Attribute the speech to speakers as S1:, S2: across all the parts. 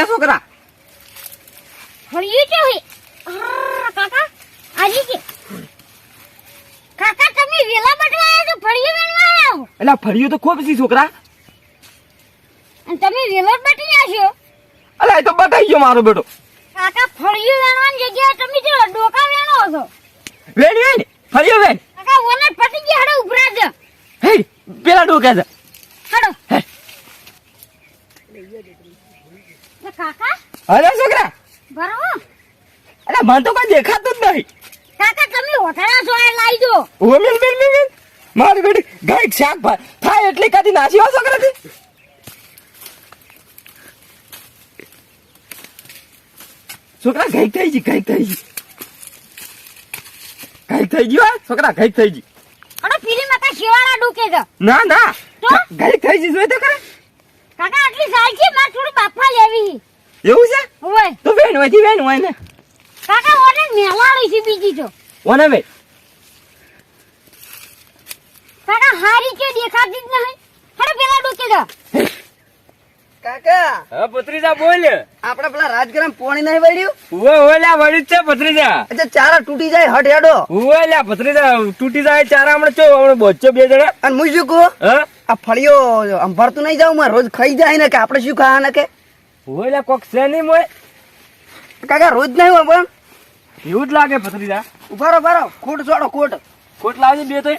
S1: અલ્યા છોકરા
S2: ફળિયું છે હોય કાકા આજી કે. કાકા તમે વેલા બટવા આવ્યા છો ફળિયું વેણવા આવ્યા છો?
S1: ફળિયું તો ખૂબ છે છોકરા.
S2: અને તમે વેલો બટી આશો
S1: અલ્યા એ તો બતાઈ ગયો મારો બેટો.
S2: કાકા ફળિયું વેણવાની જગ્યાએ તમે જો ડોકા વેણો છો.
S1: વેણ વેણ. ફળિયું વેણ.
S2: કાકા ઓને પટી ગયા હડો ઉભરા છે
S1: હે પેલા ડોકે છે.
S2: હડો.
S1: હે. છોકરા!
S2: બરાબર
S1: અલ્યા મને તો કઈ દેખાતું જ નહીં.
S2: કાકા તમે ઓઠાણા છો આ લાવી દો.
S1: ઓ મિલ મિલ મિલ મિલ મારી બેટી ગાઈક શાક ભા- થાય એટલે કદી નાસી હો છોકરાથી. છોકરા ગાઈક થઈ ગઈ ગાઈક થઈ ગઈ. ગાઈક થઈ ગયો છોકરા ગાઈક થઈ ગઈ.
S2: હડો પીલી માતા શિવાળા ડૂકે છે.
S1: ના ના.
S2: તો?
S1: ગાઈક થઈ ગઈ જોઈ તો ખરા.
S2: કાકા આટલી સાલ છે મારે થોડું બાફા લેવી.
S1: એવું છે?
S2: ઓય
S1: તો બેન હોય વેણ હોય ને.
S2: કાકા ઓને મેલાડી છે બીજી તો.
S1: ઓને બે
S2: કાકા હારી કે દેખાતી જ નહીં? હડો પેલા ડૂકે છે
S3: કાકા.
S4: હા ભત્રીજા બોલ.
S3: આપણે પેલા રાજગ્રામ પોણી નહીં વળ્યું?
S4: ઉવે ઓલ્યા વળી જ છે ભત્રીજા.
S3: અચ્છા ચારા તૂટી જાય હટ હેડો.
S4: ઉવે લ્યા ભત્રીજા તૂટી જાય ચારા હમણાં ચો હમણાં બોચ્યો બે જણા.
S3: અને હું શું કહું?
S4: હા?
S3: આ ફળિયો અંભારતું નહીં જાવ મારે રોજ ખાઈ જાય ને કે આપણે શું ખાવા ને કે?
S4: ઉવે લ્યા કોક છે નહીં મોય?
S3: કાકા રોજ નહીં હોય પણ.
S4: એવું જ લાગે ભત્રીજા.
S3: ઉભારો ઉભારો કોટ છોડો કોટ
S4: કોટ લાવજે બે તો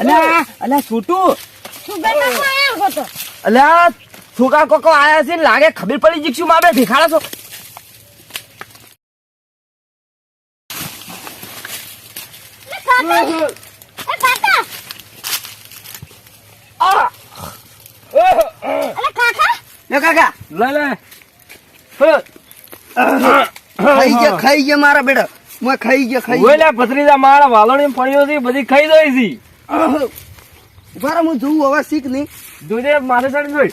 S1: અલા અલા છોટું.
S2: સુગર
S1: અલ્યા છોકરા કોકો આયા છે લાગે ખબર પડી જીક્ષું મારે ભેખાડા છો?
S2: કાકા
S3: લે
S4: લે.
S3: ખાઈ ગયા મારા બેટા. મેં ખાઈ ગયા ખાઈ
S4: લ્યા ભત્રીજા મારા વાલોણી પડ્યો છે બધી ખાઈ દઈ છે.
S3: ઉભારો હું જોઉં હવે શીખ નહીં.
S4: જોજે મારે સાડી જોઈ.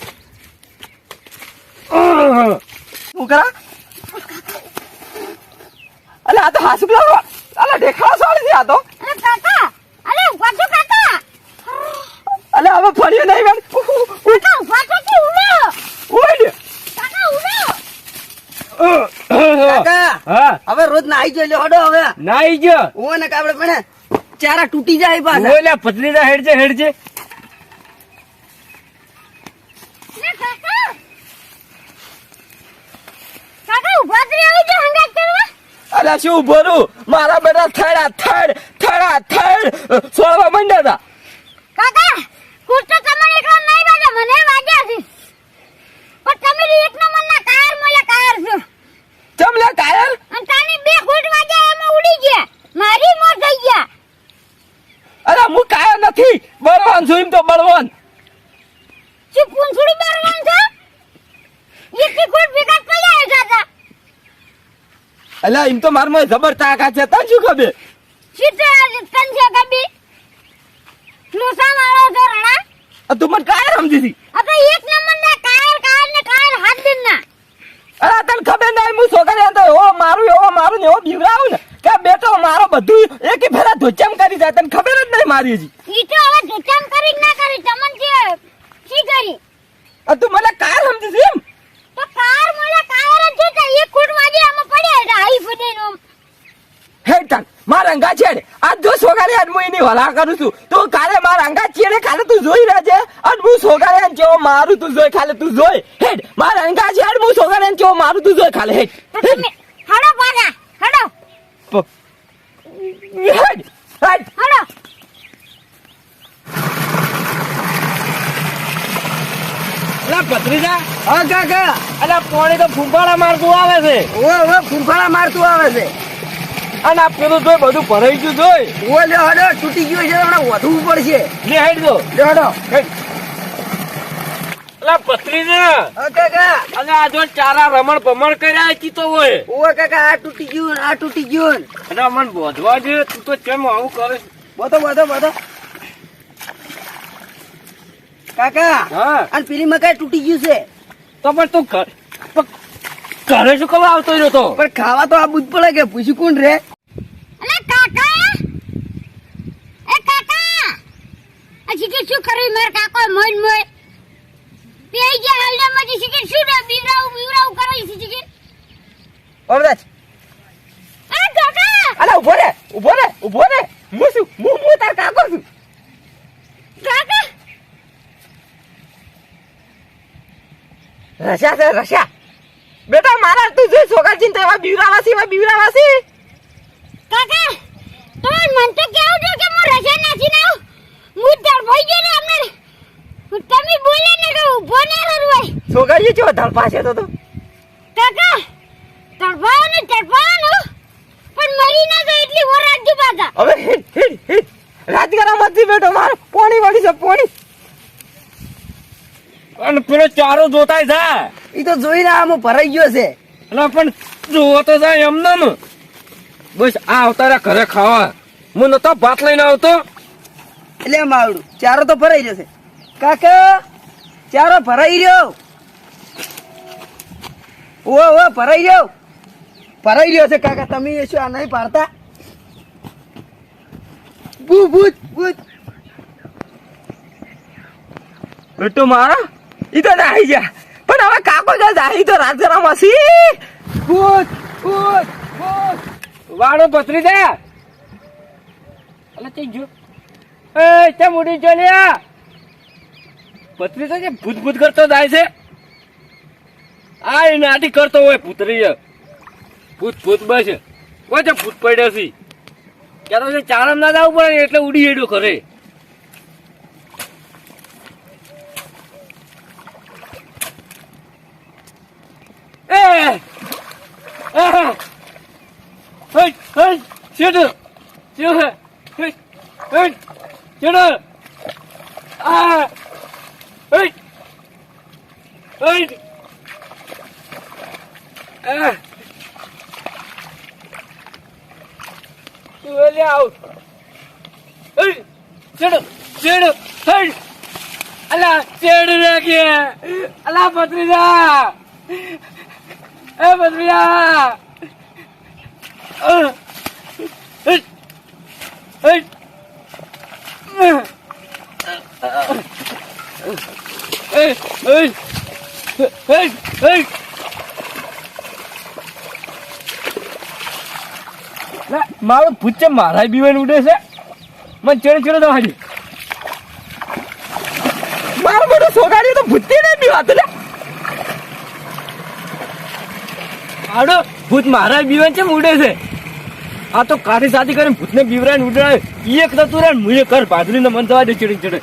S1: શું કરા? અલ્યા આ તો હાસુ પેલા અલે દેખાવ સાડી છે આ તો?
S2: અલે કાકા ઊભા કાકા.
S1: અલે હવે ફર્યું નહીં બેન.
S2: કાકા વાજો કે ઉડો.
S1: ઓય
S2: કાકા ઉડો
S3: કાકા
S4: હા.
S3: હવે રોજ નાઈ જો લે હડો હવે.
S4: નાઈ ગયો
S3: હું ને કાપડે પણ ચારા તૂટી જાય પાછા.
S4: ઉવે પતલી હેડ છે હેડ છે
S2: ને કાકા કાકા ઊભા જ રહી જો હંગાત કરવા
S1: અલ્યા શું ભરું? મારા બેટા થડા થડ થડા થડ સોળવા માંડ્યા હતા
S2: કાકા કુર્તો તમને એકલા નહીં વાગે મને વાગ્યા છે પણ તમે તો એક નંબરના કાર મળ્યા કાર છો
S1: ચમલા કાયર
S2: અને તાની બે ફૂટ વાગ્યા એમાં ઉડી ગયા મારી મોત થઈ ગયા
S1: અરે હું કાયર નથી બળવાન છું એમ તો બળવાન
S2: શું પૂંછડી બારવાન છો એકી ફૂટ ભેગા પડ્યા દાદા
S1: અલ્યા એમ તો મારમાં જબર તાકાત છે. તન શું ખબર?
S2: સીધા તન છે કબી નુસા મારો તો રણા.
S1: અ તું મને કાય સમજી
S2: દી તો એક નંબરના કાયર કાયર ને કાયર હાથ દિનના
S1: અલા તન ખબર નહીં હું છોકરી તો ઓ મારું એવો મારું ને એવો બીવરાવ ને કે બેટો મારો બધું એકી ફેરા ધોચમ કરી જાય. તને ખબર જ નહીં મારી હજી.
S2: ઈ તો હવે ધોચામ કરી ના કરી તમન કે શી કરી?
S1: અ તું મને કાયર સમજી દી એમ?
S2: તો કાર મને કાયર જ છે એક ફૂટ વાગે આમાં પડ્યા એટલે આઈ ફૂટે નો
S1: હે તન મારા અંગા છેડે આજ જો સોગારે આજ હું એની હલા કરું છું. તો કાલે માર અંગા છેડે કાલે તું જોઈ રહેજે. અને હું સોગારે આને જેવો મારું તું જોઈ ખાલે તું જોઈ. હેડ માર અંગા છેડ હું સોગારે આને જેવો મારું તું જોઈ ખાલે હેડ.
S2: હડો. પાગા હડો.
S1: હેડ. હેડ.
S2: હડો.
S4: અલા ભત્રીજા.
S3: હા કાકા
S4: અલા પોણી તો ફૂંફાળા મારતું આવે છે.
S3: ઓ ઓ ફૂંફાળા મારતું આવે છે.
S4: અને આ પેલું જોઈ બધું ભરાઈ ગયું જોઈ.
S3: ઓ લે હડો તૂટી ગયો છે હમણાં વધવું પડશે.
S4: લે હેડ દો.
S3: લે હડો.
S4: અલા ભત્રીજા.
S3: હા કાકા.
S4: અને આ જો ચારા રમણ ભમણ કર્યા કી તો હોય.
S3: ઓ કાકા આ તૂટી ગયું આ તૂટી ગયું. ને
S4: અને મને બોધવા દે તું તો કેમ આવું કરે?
S3: બધો બધો બધો. કાકા
S4: હા.
S3: અને પેલી મકાઈ તૂટી ગયું છે?
S4: તો પણ તું ઘરે શું કરવા આવતો રહ્યો તો?
S3: પણ ખાવા તો આ બુજ પડે કે પૂછ્યું કોણ રે
S2: અલે કાકા એ કાકા આ શીખી શું કરી માર કાકો મોઈન મોય. તે આઈ ગયા હલડા માં શીખી. શું રે બીવરાવ બીવરાવ કરે શીખી?
S1: આ
S2: અરે કાકા!
S1: અલા ઊભો રે ઊભો રે ઊભો રે. હું શું હું હું તાર કાકો છું.
S2: કાકા!
S1: રશા છે રશા બેટા મારા તું જોઈ સોગાજી ને એવા બીવરાવાસી એવા બીવરાવાસી
S2: કાકા તો મન તો કેવું છે કે હું રજા નાસી ના હું ધડભાઈ ગયો ને અમને તમે બોલે ને કે ઊભો ને રરવાય
S1: સોગાજી ચો ધડપાશે તો તો.
S2: કાકા તડપાયો ને તડપાયો પણ મરી ના ગઈ એટલી વર રાજ્ય પાછા.
S1: હવે હિટ હિટ હિટ રાજગરા માંથી બેટો માર પોણી વાળી છે પોણી.
S4: અને પેલો ચારો જોતાય છે
S3: એ તો જોઈને આમ ભરાઈ ગયો છે.
S4: એટલે પણ જોવો તો જાય એમ ને બસ આ અવતારા ઘરે ખાવા. હું નતો ભાત લઈને આવતો.
S3: એટલે માવડું. ચારો તો ભરાઈ જશે કાકા, ચારો ભરાઈ રહ્યો. ઓ ઓ ભરાઈ રહ્યો. ભરાઈ રહ્યો છે, કાકા, તમે શું આ નહીં પાડતા?
S1: તો નાહી ગયા. પણ હવે કાકો જો તો રાજગરા માંથી
S3: ભૂત ભૂત ભૂત.
S4: વાળો પથરી દે જો એ, તે મોડી જો લે પથરી જે ભૂત ભૂત કરતો જાય છે. આ એ નાટી કરતો હોય પુતરી ભૂત ભૂત બસ. કોઈ ભૂત પડ્યો છે. ક્યાં તો ચારમ ના જવું પડે એટલે ઉડી હેડ્યો કરે hey, ah, öyle al, hey, şunu, şunu, hey, પૂછે મારા બીવાન ઉડે છે? મને ચેડે ચેડે તો હાજી
S1: મારો બેટો સોગાડી તો ભૂતી નહીં બીવાતું લે.
S4: આડો, ભૂત મારા બીવાન છે ઉડે છે? આ તો કાઠી સાથી કરીને ભૂતને બીવરાને ઉડાય ઈ એક થતું રહે મુએ કર ભાદરીને મન થવા દે ચડી ચડે.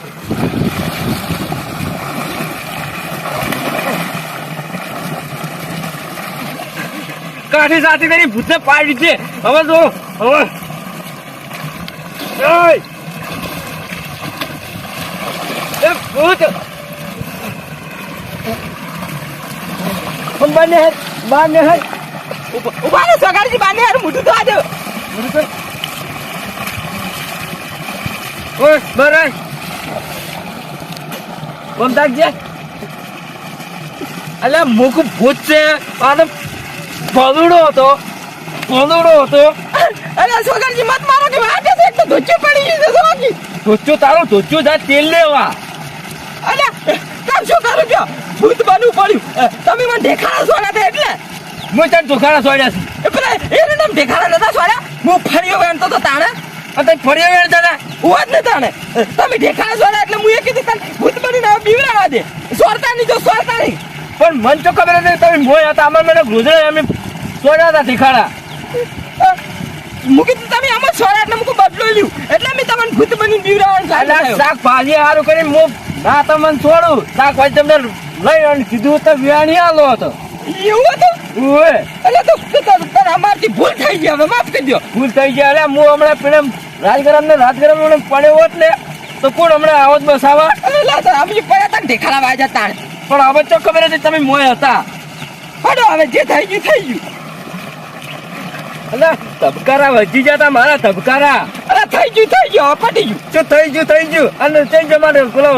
S4: કાઠી સાથી કરી ભૂતને પાડી છે હવે જો હવે બંને હે બંને હે
S1: ઊભા રે સોગાડી બાને યાર મોઢું તો આજો
S4: ઓય બરાય કોમ તાકજે અલે મુક ભૂત છે. આને પલુડો હતો. પલુડો હતો.
S1: અરે સોગાડી મત મારો તો ધોચું પડી ગયું છે બાકી.
S4: ધોચો તારો ધોચો જા તેલ લેવા.
S1: અરે કામ શું કરું છો? ભૂત બનવું પડ્યું. તમે મને દેખાડા સોડા હતા એટલે?
S4: હું તને ચોખાડા સોડ્યા છે.
S1: એ એને નામ દેખાડા નતા સોડ્યા? હું ફર્યો વેણતો તો તાણે.
S4: અને ફળિયા વેણ દાદા
S1: હું જ ને તાણે. તમે દેખાડા સોડ્યા એટલે હું એ કીધું તને ભૂત બનીને હવે બીવરાવા દે. સોરતા નહીં જો સોરતા નહીં.
S4: પણ મન તો ખબર હતી તમે મોય હતા અમાર મને ગુજરે અમે સોડ્યા હતા
S1: દેખાડા મૂકી તમે આમ જ સોડા એટલે મૂકું બદલો એટલે મેં તમને ભૂત બનીને બીવરાવાનું
S4: અલા
S1: ચાલુ
S4: શાકભાજી સારું કરીને હું ના તમને છોડું. શાકભાજી તમને લઈ અને કીધું તો વિયાણી આલો હતો
S1: એવું હતું?
S4: ઓય
S1: એટલે તો અમારથી ભૂલ થઈ ગઈ. હવે માફ કરી દો
S4: ભૂલ થઈ ગયા અલ્યા હું હમણાં પીણે રાજગરમ ને રાજગરમ ને પડ્યો હોત ને તો કોણ હમણાં આવત બસ આવા
S1: અરે તો અમે પડ્યા તા દેખાડા વાગ્યા તાણે
S4: પણ હવે તો ખબર હતી તમે મોય હતા.
S1: હડો હવે જે થઈ ગયું થઈ ગયું.
S4: અલ્યા ધબકારા વધી જતા મારા ધબકારા.
S1: અરે થઈ ગયું થઈ ગયું પટી ગયું.
S4: જો થઈ ગયું થઈ ગયું. અને થઈ ગયો મારે પેલો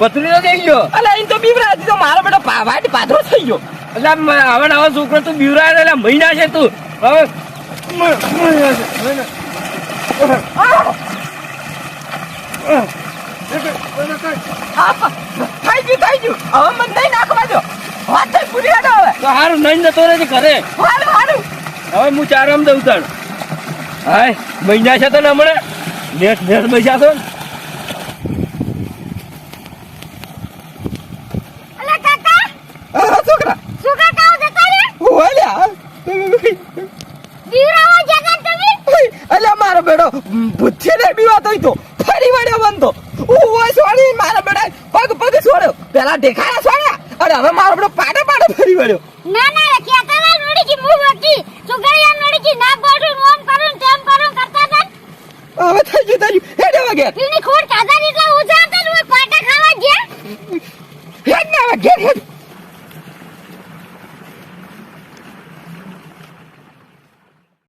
S4: પથરી તો થઈ ગયો.
S1: અલે અહીં તો બીવરા હતી તો મારો બેટો વાટ પાથરો થઈ ગયો.
S4: એટલે હવે નવો છોકરો તું બીવરા એટલે મહિના છે તું. હવે મહિના છે,
S1: થઈ ગયું થઈ ગયું. હવે મને નહીં નાખવા દો. વાત થઈ પૂરી હવે.
S4: તો હારું નહીં જતો રહે ઘરે.
S1: હારું હારું.
S4: હવે હું ચારામ દઉં તણ હાય, મહિના છે તને હમણાં નેટ નેટ પૈસા તો ને.
S1: હવે મારો આપણો પાડે પાડે ફરી વળ્યો.
S2: ના ના કે તારા નોડીજી મુ વકી સુગરિયા નોડીજી ના બોડું મોન કરું તેમ કરું કરતા હતા
S1: હવે થઈ ગયું થઈ ગયું હેડે વગે
S2: તીની ખોડ કાદા નીકળા ઉજાતા હોય પાટા ખાવા ગયા. હેડ ના વગે હેડ.